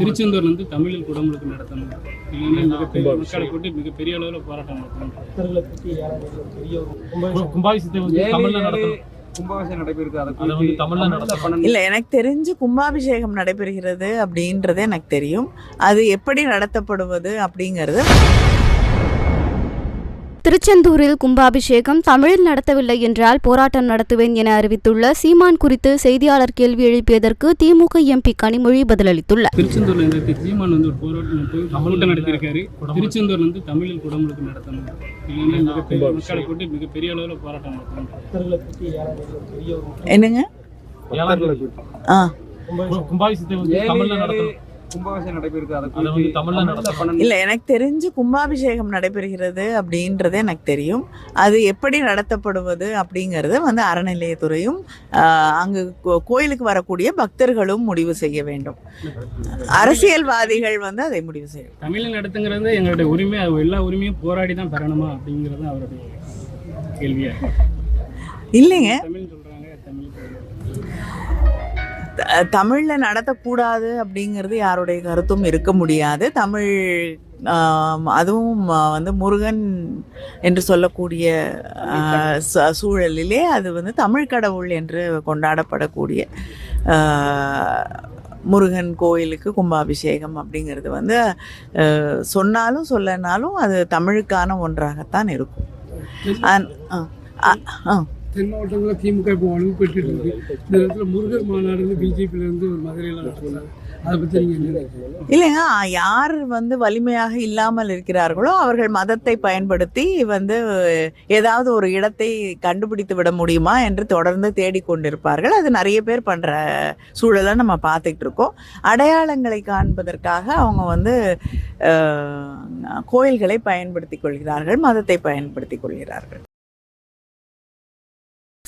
திருச்செந்தூர்ல இருந்து தமிழில் குடமுழுக்கு நடத்தணும். இல்லைன்னா மிகப்பெரிய மக்களை கூட்டி மிகப்பெரிய அளவில் போராட்டம் நடத்தணும். கும்பாபிஷேகத்தை தமிழ்ல நடத்தணும். இல்லை எனக்கு தெரிஞ்சு கும்பாபிஷேகம் நடைபெறுகிறது அப்படின்றது எனக்கு தெரியும். அது எப்படி நடத்தப்படுவது அப்படிங்கிறது திருச்செந்தூரில் கும்பாபிஷேகம் தமிழில் நடத்தவில்லை என்றால் போராட்டம் நடத்துவேன் என அறிவித்துள்ள சீமான் குறித்து செய்தியாளர் கேள்வி எழுப்பியதற்கு திமுக எம்பி கனிமொழி பதிலளித்துள்ளார். திருச்செந்தூர்ல இந்த சீமான் வந்து ஒரு போராட்டம் போய் நடத்தியிருக்காரு. திருச்செந்தூர்ல இருந்து தமிழில் குடமுழுக்கு நடத்தணும். மக்களை கூட்டி மிகப்பெரிய அளவில் போராட்டம் நடத்தணும். என்னங்க? ஆ. கும்பாபிஷேகத்தை வந்து தமிழ்ல நடத்தணும். கும்பாபிஷேகம் நடைபெறுது. இல்லை எனக்கு தெரிஞ்சு கும்பாபிஷேகம் நடைபெறுகிறது அப்படின்றது எனக்கு தெரியும். அது எப்படி நடத்தப்படுவது அப்படிங்கிறது வந்து அறநிலையத்துறையும் அங்கு கோ- கோயிலுக்கு வரக்கூடிய பக்தர்களும் முடிவு செய்ய வேண்டும். அரசியல்வாதிகள் வந்து அதை முடிவு செய்ய வேண்டும். தமிழில் நடத்துங்கிறது எங்களுடைய உரிமை. எல்லா உரிமையும் போராடி தான் பெறணுமா அப்படிங்கிறது அவருடைய கேள்வியா இல்லைங்க. தமிழ்ல நடத்தக்கூடாது அப்படிங்கிறது யாருடைய கருத்தும் இருக்க முடியாது தமிழ் அதுவும் வந்து முருகன் என்று சொல்லக்கூடிய சூழலிலே அது வந்து தமிழ் கடவுள் என்று கொண்டாடப்படக்கூடிய முருகன் கோயிலுக்கு கும்பாபிஷேகம் அப்படிங்கிறது வந்து சொன்னாலும் சொல்லனாலும் அது தமிழுக்கான ஒன்றாகத்தான் இருக்கும் ஆ, ஆ. தென் மாவட்டங்களில் திமுக இப்போ வலுவு பெற்றுட்டு இருக்கு. இந்த இடத்துல முருகர் மாநாடுன்னு பிஜேபியிலேருந்து ஒரு மதுரையில் அதை பற்றி நீங்கள் என்ன இல்லைங்க யார் வந்து வலிமையாக இல்லாமல் இருக்கிறார்களோ அவர்கள் மதத்தை பயன்படுத்தி வந்து ஏதாவது ஒரு இடத்தை கண்டுபிடித்து விட முடியுமா என்று தொடர்ந்து தேடிக்கொண்டிருப்பார்கள் அது நிறைய பேர் பண்ற சூழலை நம்ம பார்த்துக்கிட்டு இருக்கோம். அடையாளங்களை காண்பதற்காக அவங்க வந்து கோயில்களை பயன்படுத்திக் கொள்கிறார்கள் மதத்தை பயன்படுத்திக் கொள்கிறார்கள்.